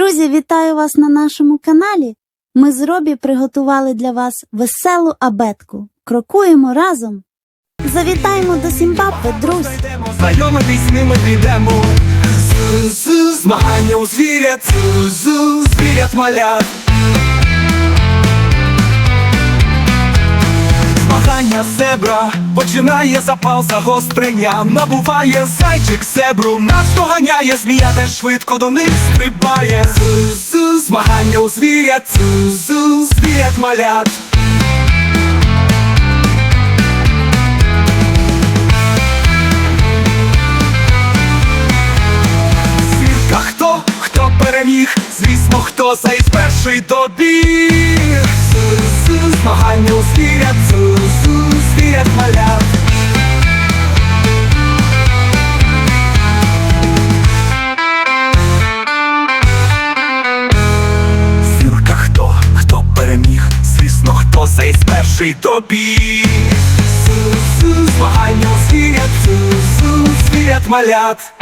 Друзі, вітаю вас на нашому каналі. Ми з Робі приготували для вас веселу абетку. Крокуємо разом. Завітаємо до Сімбабве, друзі. Знайомитись ними підемо. Змагання у звірят, звірят малят. Змагання зебра починає запал загострення. Набуває зайчик зебру, нас доганяє, змія теж швидко до них стрибає. З-з, Змагання у звірят, з звірят малят. Свідка хто, хто переміг, звісно, хто заєць перший добіг. Змагання у звірят, звісно, сперший тобі. Змагання у світ, світ малят.